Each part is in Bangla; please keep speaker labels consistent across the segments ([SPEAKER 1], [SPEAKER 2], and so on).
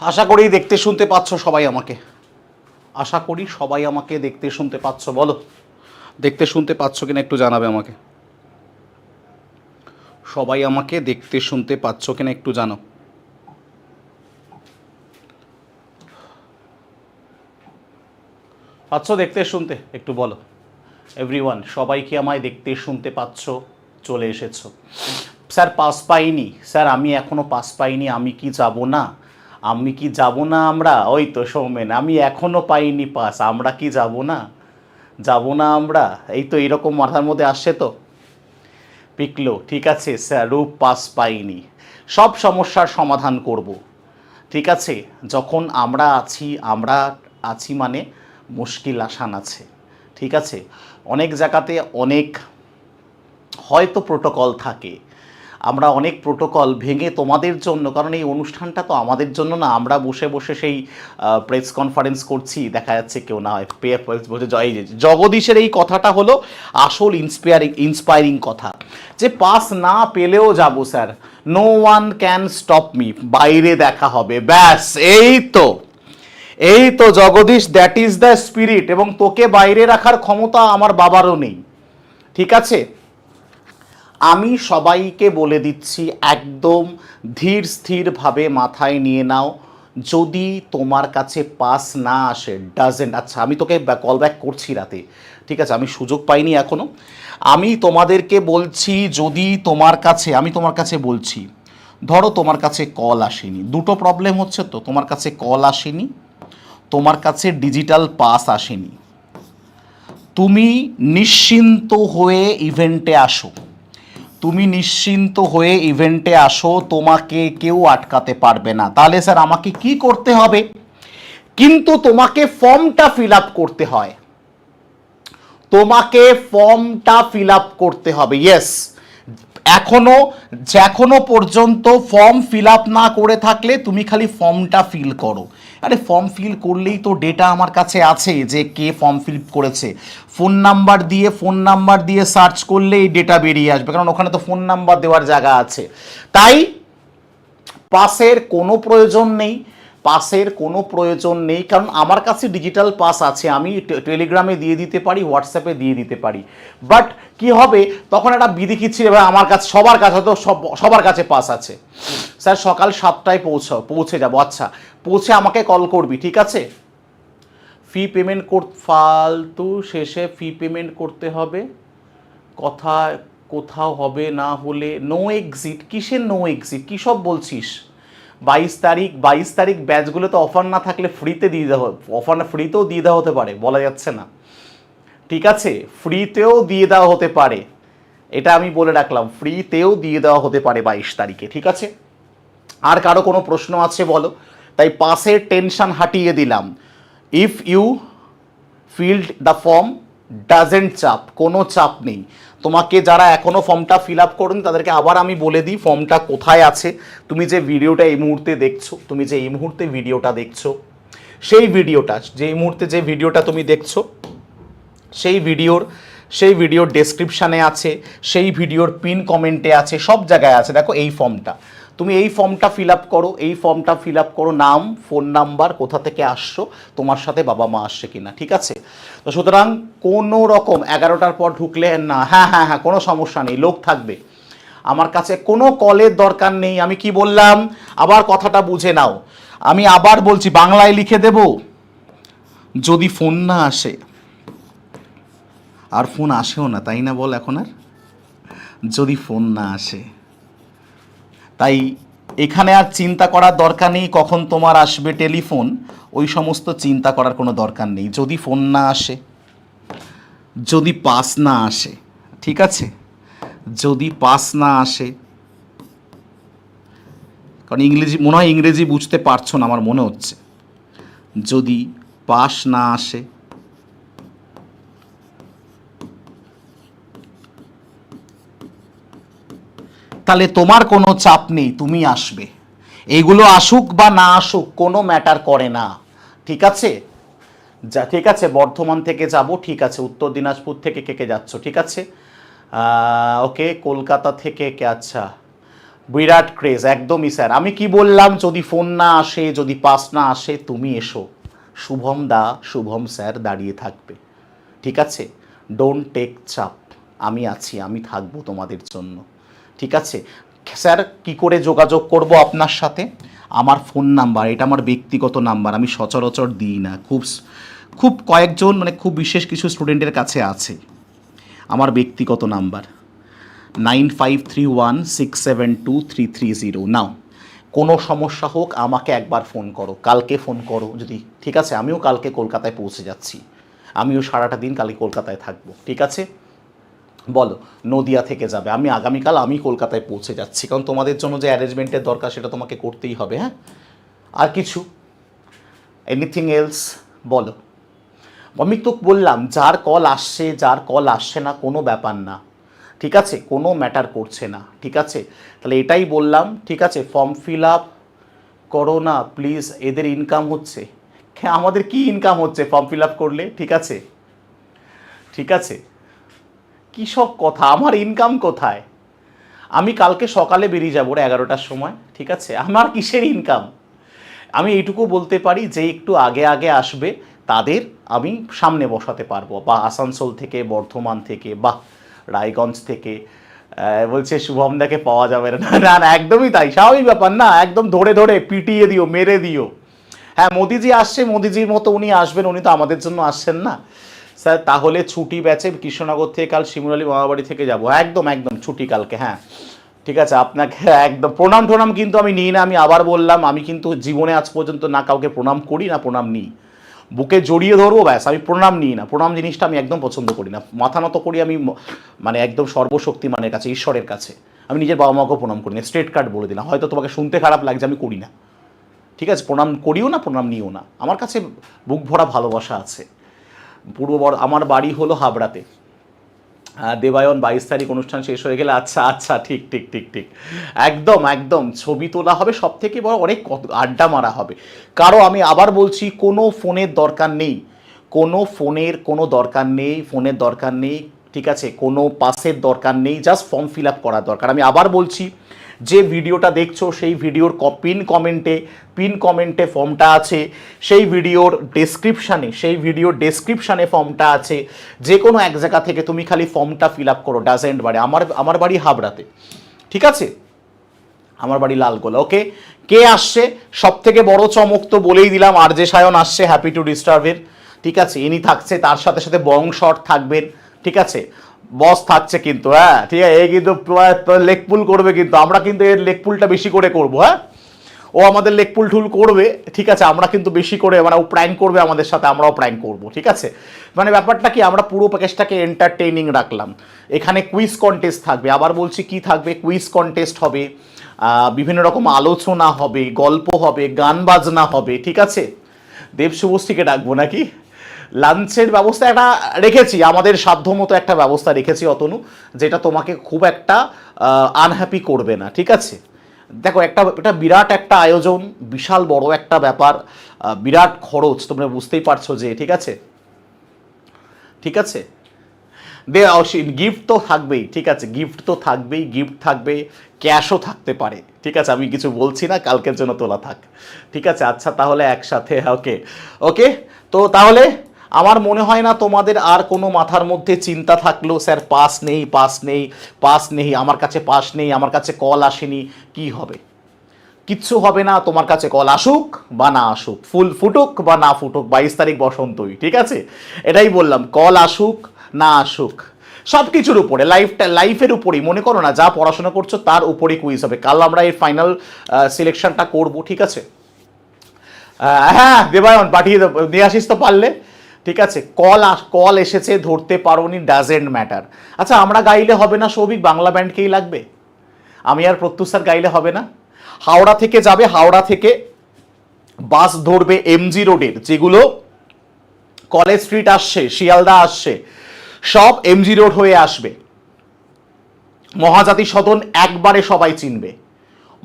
[SPEAKER 1] আশা করি দেখতে শুনতে পাচ্ছ সবাই আমাকে। আশা করি সবাই আমাকে দেখতে শুনতে পাচ্ছ, বলো। দেখতে শুনতে পাচ্ছ কিনা একটু জানাবে আমাকে। সবাই আমাকে দেখতে শুনতে পাচ্ছ কিনা একটু জানো। পাচ্ছ দেখতে শুনতে? একটু বলো। এভরিওয়ান সবাই কি আমায় দেখতে শুনতে পাচ্ছ? চলে এসেছ। স্যার পাস পাইনি। স্যার, আমি এখনও পাস পাইনি। আমি কি যাব না? আমি কি যাব না আমরা? ওই তো সৌমেন, আমি এখনও পাইনি পাস, আমরা কি যাব না? যাব না আমরা? এই তো এরকম মাথার মধ্যে আসছে তো। পিকলো, ঠিক আছে, স্যার, রূপ পাস পাইনি। সব সমস্যার সমাধান করব। ঠিক আছে, যখন আমরা আছি আমরা আছি মানে মুশকিল আসান আছে। ঠিক আছে, অনেক জায়গাতে অনেক হয়তো প্রোটোকল থাকে। আমরা অনেক প্রোটোকল ভেঙে তোমাদের জন্য, কারণ এই অনুষ্ঠানটা তো আমাদের জন্য না, আমরা বসে বসে সেই প্রেস কনফারেন্স করছি, দেখা যাচ্ছে কেউ না হয় বসে জয় জগদীশের এই কথাটা হলো আসল ইন্সপায়ারিং ইন্সপায়ারিং কথা। যে পাস না পেলেও যাব sir no one can stop me বাইরে দেখা হবে, ব্যাস, এই তো। এই তো Jagadish that is the spirit এবং তোকে বাইরে রাখার ক্ষমতা আমার বাবারও নেই। ঠিক আছে? আমি সবাইকে বলে দিচ্ছি, একদম ধীর স্থিরভাবে মাথায় নিয়ে নাও। যদি তোমার কাছে পাস না আসে ডাজেন্ট আচ্ছা আমি তোকে কল ব্যাক করছি রাতে। ঠিক আছে, আমি সুযোগ পাইনি এখনও আমি তোমাদেরকে বলছি, যদি তোমার কাছে, আমি তোমার কাছে বলছি, ধরো তোমার কাছে কল আসেনি। দুটো প্রবলেম হচ্ছে তো, তোমার কাছে কল আসেনি, তোমার কাছে ডিজিটাল পাস আসেনি। তুমি নিশ্চিন্ত হয়ে ইভেন্টে আসো। তুমি নিশ্চিন্ত হয়ে ইভেন্টে আসো, তোমাকে কেউ আটকাতে পারবে না। তাহলে স্যার আমাকে কি করতে হবে? কিন্তু তোমাকে ফর্মটা ফিল আপ করতে হয়। তোমাকে ফর্মটা ফিল আপ করতে হবে। ইয়েস এখনও এখনও পর্যন্ত ফর্ম ফিল আপ না করে থাকলে তুমি খালি ফর্মটা ফিল করো। আরে ফর্ম ফিল করলেই তো ডেটা আমার কাছে আছে যে কে ফর্ম ফিল করেছে। ফোন নাম্বার দিয়ে ফোন নাম্বার দিয়ে সার্চ করলে এই ডেটা বেরিয়ে আসবে, কারণ ওখানে তো ফোন নাম্বার দেওয়ার জায়গা আছে। তাই পাসের কোনো প্রয়োজন নেই। পাসের কোনো প্রয়োজন নেই, কারণ আমার কাছে ডিজিটাল পাস আছে, আমি টেলিগ্রামে দিয়ে দিতে পারি হোয়াটসঅ্যাপে দিয়ে দিতে পারি। বাট কি হবে? তখন একটা বিধি খিচ্ছি এবার আমার কাছে, সবার কাছে তো সব, সবার কাছে পাস আছে। স্যার, সকাল সাতটায় পৌঁছাও পৌঁছে যাব আচ্ছা পৌঁছে আমাকে কল করবি, ঠিক আছে? ফি পেমেন্ট কর, ফালতু শেষে ফি পেমেন্ট করতে হবে। কথা, কোথাও হবে না হলে নো এক্সিট কিসের নো এক্সিট কী সব বলছিস? বাইশ তারিখ বাইশ তারিখ ব্যাচগুলো তো অফার না থাকলে ফ্রিতে দিয়ে দেওয়া অফার না ফ্রিতেও দিয়ে দেওয়া হতে পারে, বলা যাচ্ছে না। ঠিক আছে ফ্রিতেও দিয়ে দেওয়া হতে পারে। এটা আমি বলে রাখলাম ফ্রিতেও দিয়ে দেওয়া হতে পারে বাইশ তারিখে, ঠিক আছে? আর কারও কোনো প্রশ্ন আছে বলো? তাই পাসের টেনশন হাটিয়ে দিলাম। If you filled the form doesn't চাপ কোনো চাপ নেই। তোমাকে যারা এখনও ফর্মটা ফিল আপ করুন, তাদেরকে আবার আমি বলে দিই, ফর্মটা কোথায় আছে। তুমি যে ভিডিওটা এই মুহূর্তে দেখছ, তুমি যে এই মুহূর্তে ভিডিওটা দেখছ, সেই ভিডিওটা যে এই মুহূর্তে যে ভিডিওটা তুমি দেখছ, সেই ভিডিওর সেই ভিডিওর ডেসক্রিপশানে আছে, সেই ভিডিওর পিন কমেন্টে আছে, সব জায়গায় আছে। দেখো এই ফর্মটা। তুমি এই ফর্মটা ফিল আপ করো, এই ফর্মটা ফিল আপ করো, নাম ফোন নাম্বার কোথা থেকে আসছো, তোমার সাথে বাবা মা আসছে কিনা, ঠিক আছে? তো সুতরাং কোনো রকম এগারোটার পর ঢুকলে না হ্যাঁ হ্যাঁ হ্যাঁ কোনো সমস্যা নেই, লোক থাকবে। আমার কাছে কোনো কলের দরকার নেই, আমি কি বললাম? আবার কথাটা বুঝে নাও। আমি আবার বলছি, বাংলায় লিখে দেব। যদি ফোন না আসে, আর ফোন আসেও না, তাই না বল এখন আর? যদি ফোন না আসে তাই এখানে আর চিন্তা করার দরকার নেই, কখন তোমার আসবে টেলিফোন, ওই সমস্ত চিন্তা করার কোনো দরকার নেই, যদি ফোন না আসে, যদি পাস না আসে, ঠিক আছে? যদি পাস না আসে, কারণ ইংরেজি, মনে হয় ইংরেজি বুঝতে পারছ না, আমার মনে হচ্ছে। যদি পাস না আসে তাহলে তোমার কোনো চাপ নেই, তুমি আসবে। এইগুলো আসুক বা না আসুক, কোনো ম্যাটার করে না। ঠিক আছে? যা, ঠিক আছে, বর্ধমান থেকে যাব, ঠিক আছে, উত্তর দিনাজপুর থেকে কে কে যাচ্ছ, ঠিক আছে? ওকে, কলকাতা থেকে কে আচ্ছা। বিরাট ক্রেজ, একদমই স্যার। আমি কি বললাম, যদি ফোন না আসে, যদি পাস না আসে, তুমি এসো। শুভম দা, শুভম স্যার দাঁড়িয়ে থাকবে। ঠিক আছে? ডোন্ট টেক চাপ। আমি আছি, আমি থাকব তোমাদের জন্য। ঠিক আছে? স্যার, কি করে যোগাযোগ করব আপনার সাথে? আমার ফোন নাম্বার এটা আমার ব্যক্তিগত নাম্বার আমি সচরাচর দিই না। খুব খুব কয়েকজন মানে খুব বিশেষ কিছু স্টুডেন্টের কাছে আছে। আমার ব্যক্তিগত number nine five three one six seven two three three zero নাও কোনো সমস্যা হোক, আমাকে একবার ফোন করো। কালকে ফোন করো যদি, ঠিক আছে? আমিও কালকে কলকাতায় পৌঁছে যাচ্ছি। আমিও সারাটা দিন কালকে কলকাতায় থাকব, ঠিক আছে? বলো, নদিয়া থেকে যাবে। আমি আগামীকাল আমি কলকাতায় পৌঁছে যাচ্ছি। কারণ তোমাদের জন্য যে অ্যারেঞ্জমেন্টের দরকার সেটা তোমাকে করতেই হবে হ্যাঁ? আর কিছু? এনিথিং এলস বলো। আমি তো বললাম, যার কল আসছে, যার কল আসছে না, কোনো ব্যাপার না। ঠিক আছে? কোনো ম্যাটার করছে না। ঠিক আছে? তাহলে এটাই বললাম, ঠিক আছে? ফর্ম ফিল আপ করো না প্লিজ এদের ইনকাম হচ্ছে। হ্যাঁ আমাদের কি ইনকাম হচ্ছে ফর্ম ফিল আপ করলে? ঠিক আছে? ঠিক আছে? কী সব কথা? আমার ইনকাম কোথায়? আমি কালকে সকালে বেরিয়ে যাব এগারোটার সময়, ঠিক আছে? আমার কিসের ইনকাম আমি এইটুকু বলতে পারি যে একটু আগে আগে আসবে, তাদের আমি সামনে বসাতে পারব। বা আসানসোল থেকে, বর্ধমান থেকে বা রায়গঞ্জ থেকে বলছে শুভমদাকে পাওয়া যাবে না। না না, একদমই তাই, স্বাভাবিক ব্যাপার না, একদম ধরে ধরে, পিটিয়ে দিও, মেরে দিও। হ্যাঁ মোদিজি আসছে, মোদিজির মতো উনি আসবেন, উনি তো আমাদের জন্য আসছেন না। স্যার, তাহলে ছুটি ব্যাচে কৃষ্ণনগর থেকে কাল শিমুরালি মামাবাড়ি থেকে যাব। একদম একদম, ছুটি কালকে হ্যাঁ। ঠিক আছে, আপনাকে একদম প্রণাম টোনাম কিন্তু আমি নিই না, আমি আবার বললাম, আমি কিন্তু জীবনে আজ পর্যন্ত না কাউকে প্রণাম করি না, প্রণাম নিই। বুকে জড়িয়ে ধরবো, ব্যাস, আমি প্রণাম নিই না, প্রণাম জিনিসটা আমি একদম পছন্দ করি না। মাথা নত করি আমি মানে একদম সর্বশক্তিমানের কাছে, ঈশ্বরের কাছে। আমি নিজের বাবা মাকেও প্রণাম করি না, স্ট্রেট কার্ড বলে দিলাম। হয়তো তোমাকে শুনতে খারাপ লাগছে, আমি করি না। ঠিক আছে, প্রণাম করিও না, প্রণাম নিও না। আমার কাছে বুক ভরা ভালোবাসা আছে। পূর্ব আমার বাড়ি হলো হাবড়াতে। দেবায়ন বাইশ তারিখ অনুষ্ঠান শেষ হয়ে গেলে আচ্ছা আচ্ছা ঠিক ঠিক ঠিক ঠিক। একদম একদম, ছবি তোলা হবে সব থেকে বড়, অনেক আড্ডা মারা হবে। কারও আমি আবার বলছি, কোনো ফোনের দরকার নেই। কোনো ফোনের কোনো দরকার নেই, ফোনের দরকার নেই, ঠিক আছে? কোনো পাসের দরকার নেই জাস্ট ফর্ম ফিল আপ করার দরকার। আমি আবার বলছি যে ভিডিওটা দেখছ, সেই ভিডিওর পিন কমেন্টে পিন কমেন্টে ফর্মটা আছে, সেই ভিডিওর ডেসক্রিপশানে, সেই ভিডিওর ডেসক্রিপশানে ফর্মটা আছে, যে কোনো এক জায়গা থেকে তুমি খালি ফর্মটা ফিল আপ করো ডাজেন্ট বাড়ি আমার আমার বাড়ি হাবড়াতে, ঠিক আছে? আমার বাড়ি লালগোলা ওকে কে আসছে? সব থেকে বড় চমক তো বলেই দিলাম, আর যে সায়ন আসছে হ্যাপি টু ডিস্টার্বের ঠিক আছে? ইনি থাকছে, তার সাথে সাথে বং শট থাকবেন, ঠিক আছে? বস থাকছে কিন্তু হ্যাঁ? ঠিক আছে? এই কিন্তু লেগ পুল করবে কিন্তু, আমরা কিন্তু এর লেগ পুলটা বেশি করে করব হ্যাঁ? ও আমাদের লেগ পুল টুল করবে, ঠিক আছে? আমরা কিন্তু বেশি করে মানে ও প্র্যাঙ্ক করবে আমাদের সাথে, আমরাও প্র্যাঙ্ক করব, ঠিক আছে? মানে ব্যাপারটা কি, আমরা পুরো প্যাকেজটাকে এন্টারটেইনিং রাখলাম। এখানে কুইজ কন্টেস্ট থাকবে, আবার বলছি কি থাকবে? কুইজ কন্টেস্ট হবে বিভিন্ন রকম আলোচনা হবে, গল্প হবে, গান বাজনা হবে, ঠিক আছে? দেব শুভশ্রীকে ডাকবো নাকি? লাঞ্চের ব্যবস্থা একটা রেখেছি, আমাদের সাধ্যমতো একটা ব্যবস্থা রেখেছি অতনু, যেটা তোমাকে খুব একটা আনহ্যাপি করবে না, ঠিক আছে? দেখো, একটা, এটা বিরাট একটা আয়োজন, বিশাল বড় একটা ব্যাপার বিরাট খরচ, তোমরা বুঝতেই পারছ যে, ঠিক আছে? ঠিক আছে? দে গিফট তো থাকবেই, ঠিক আছে? গিফট তো থাকবেই গিফট থাকবে ক্যাশও থাকতে পারে, ঠিক আছে? আমি কিছু বলছি না, কালকের জন্য তোলা থাক, ঠিক আছে? আচ্ছা তাহলে একসাথে ওকে ওকে তো তাহলে আমার মনে হয় না তোমাদের আর কোনো মাথার মধ্যে চিন্তা থাকল, স্যার, পাস নেই পাস নেই পাস নেই, আমার কাছে পাস নেই, আমার কাছে কল আসেনি, কি হবে? কিচ্ছু হবে না, তোমার কাছে কল আসুক বা না আসুক, ফুল ফুটুক বা না ফুটুক, বাইশ তারিখ বসন্তই, ঠিক আছে? এটাই বললাম, কল আসুক, না আসুক সব কিছুর উপরে লাইফটা লাইফের উপরেই, মনে করো না, যা পড়াশোনা করছ তার উপরেই কুইজ হবে, কাল আমরা এই ফাইনাল সিলেকশনটা করব, ঠিক আছে? হ্যাঁ দেবায়ন, পাঠিয়ে দেবো নিয়ে আসিস তো পারলে। ঠিক আছে? কল কল এসেছে, ধরতে পারোনি ডাজেন্ট ম্যাটার আচ্ছা আমরা গাইলে হবে না সৌভিক? বাংলা ব্যান্ডকেই লাগবে? আমি আর প্রত্যুষ স্যার গাইলে হবে না? হাওড়া থেকে যাবে, হাওড়া থেকে বাস ধরবে এমজি রোডের যেগুলো কলেজ স্ট্রিট আসছে, শিয়ালদা আসছে, সব এমজি রোড হয়ে আসবে। মহাজাতি সদন একবারে সবাই চিনবে।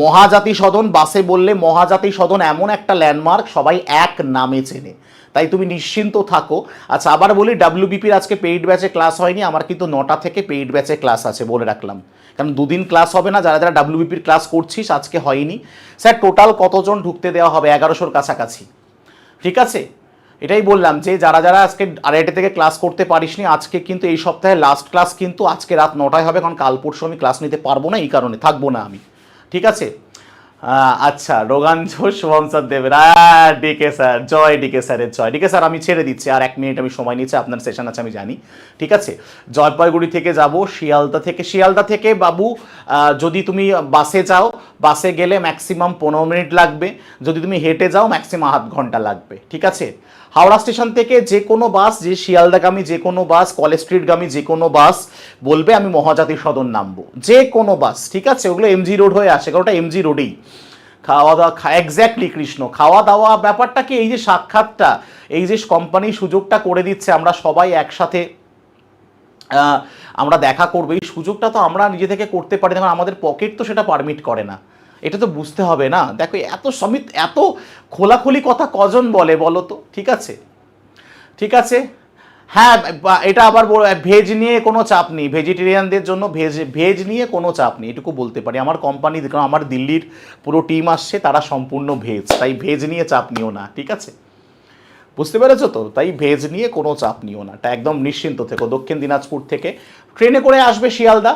[SPEAKER 1] মহাজাতি সদন বাসে বললে মহাজাতি সদন এমন একটা ল্যান্ডমার্ক সবাই এক নামে চেনে। তাই তুমি নিশ্চিন্ত থাকো। আচ্ছা আবার বলি ডাব্লিউবিপির আজকে পেইড ব্যাচে ক্লাস হয়নি, আমার কিন্তু নটা থেকে পেইড ব্যাচে ক্লাস আছে বলে রাখলাম। কারণ দুদিন ক্লাস হবে না, যারা যারা ডাব্লিউবিপির ক্লাস করছিস, আজকে হয়নি। স্যার টোটাল কতজন ঢুকতে দেওয়া হবে? এগারোশোর কাছাকাছি। ঠিক আছে? এটাই বললাম যে, যারা যারা আজকে আড়াইটে থেকে ক্লাস করতে পারিসনি, আজকে কিন্তু এই সপ্তাহে লাস্ট ক্লাস কিন্তু আজকে রাত নটায় হবে, কারণ কাল পরশু আমি ক্লাস নিতে পারব না, এই কারণে থাকব না আমি। ঠিক আছে? আচ্ছা রোগাঞ্জ শুভম স্যার দেবের ডিকে স্যার, জয় ডিকে স্যারের জয়। ডিকে স্যার, আমি ছেড়ে দিচ্ছি, আর এক মিনিট আমি সময় নিচ্ছি, আপনার সেশন আছে, আমি জানি। ঠিক আছে? জলপাইগুড়ি থেকে যাব, শিয়ালদা থেকে। শিয়ালদা থেকে, বাবু যদি তুমি বাসে যাও, বাসে গেলে ম্যাক্সিমাম পনেরো মিনিট লাগবে। যদি তুমি হেঁটে যাও ম্যাক্সিমাম আধ ঘণ্টা লাগবে। ঠিক আছে? হাওড়া স্টেশন থেকে যে কোনো বাস, যে শিয়ালদাগামী যে কোনো বাস, কলেজ স্ট্রিটগামী যে কোনো বাস বলবে, আমি মহাজাতি সদন নামবো। যে কোনো বাস, ঠিক আছে? ওগুলো এমজি রোড হয়ে আসে, কারণ ওটা এমজি রোডেই খাওয়া দাওয়া এক্স্যাক্টলি কৃষ্ণ। খাওয়া দাওয়া ব্যাপারটা কি? এই যে সাক্ষাৎটা, এই যে কোম্পানি সুযোগটা করে দিচ্ছে, আমরা সবাই একসাথে আমরা দেখা করব। এই সুযোগটা তো আমরা নিজে থেকে করতে পারি দেখুন আমাদের পকেট তো সেটা পারমিট করে না। এটা তো বুঝতে হবে না। দেখো, এত সমিত, এত খোলাখুলি কথা কজন বলে বলো তো? ঠিক আছে? ঠিক আছে? হ্যাঁ এটা আবার ভেজ নিয়ে কোনো চাপ নেই। ভেজিটেরিয়ানদের জন্য ভেজ ভেজ নিয়ে কোনো চাপ নেই। এটুকু বলতে পারি। আমার কোম্পানি কারণ আমার দিল্লির পুরো টিম আসছে, তারা সম্পূর্ণ ভেজ। তাই ভেজ নিয়ে চাপ নিও না, ঠিক আছে? বুঝতে পেরেছ তো? তাই ভেজ নিয়ে কোনো চাপ নিও না। এটা একদম নিশ্চিন্ত থেকো। দক্ষিণ দিনাজপুর থেকে। ট্রেনে করে আসবে শিয়ালদা।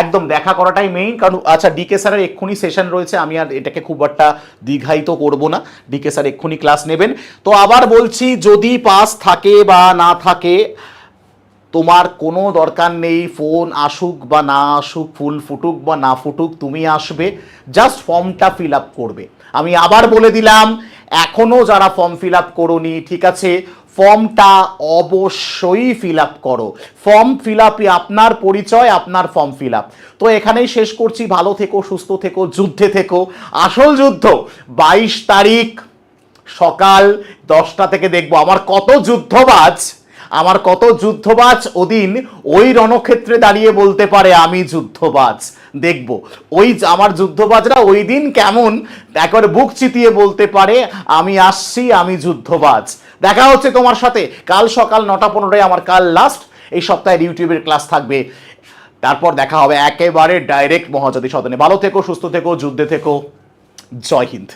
[SPEAKER 1] একদম দেখা করাটাই মেইন কারণ আচ্ছা ডিকে স্যারের এক্ষুনি সেশন রয়েছে, আমি আর এটাকে খুব একটা দীর্ঘায়িত করব না। ডিকে স্যার এক্ষুনি ক্লাস নেবেন। তো আবার বলছি, যদি পাস থাকে বা না থাকে, তোমার কোনো দরকার নেই ফোন আসুক বা না আসুক, ফুল ফুটুক বা না ফুটুক, তুমি আসবে জাস্ট ফর্মটা ফিল আপ করবে। আমি আবার বলে দিলাম এখনও যারা ফর্ম ফিল আপ করোনি, ঠিক আছে ফর্মটা অবশ্যই ফিল আপ করো। ফর্ম ফিল আপই আপনার পরিচয়, আপনার ফর্ম ফিল আপ তো এখানেই শেষ করছি। ভালো থেকো, সুস্থ থেকো, যুদ্ধে থেকো। আসল যুদ্ধ, বাইশ তারিখ সকাল দশটা থেকে দেখব। আমার কত যুদ্ধবাজ আমার কত যুদ্ধবাজ ওদিন ওই রণক্ষেত্রে দাঁড়িয়ে বলতে পারে, আমি যুদ্ধবাজ। দেখব। ওই আমার যুদ্ধবাজরা ওই দিন কেমন একবারে বুক চিতিয়ে বলতে পারে, আমি আসছি, আমি যুদ্ধবাজ। দেখা হচ্ছে তোমার সাথে। কাল সকাল নটা পনেরোয় আমার কাল লাস্ট এই সপ্তাহের ইউটিউবের ক্লাস থাকবে। তারপর দেখা হবে একেবারে ডাইরেক্ট মহাজাতি সদনে ভালো থেকো, সুস্থ থেকো, যুদ্ধে থেকো। জয় হিন্দ।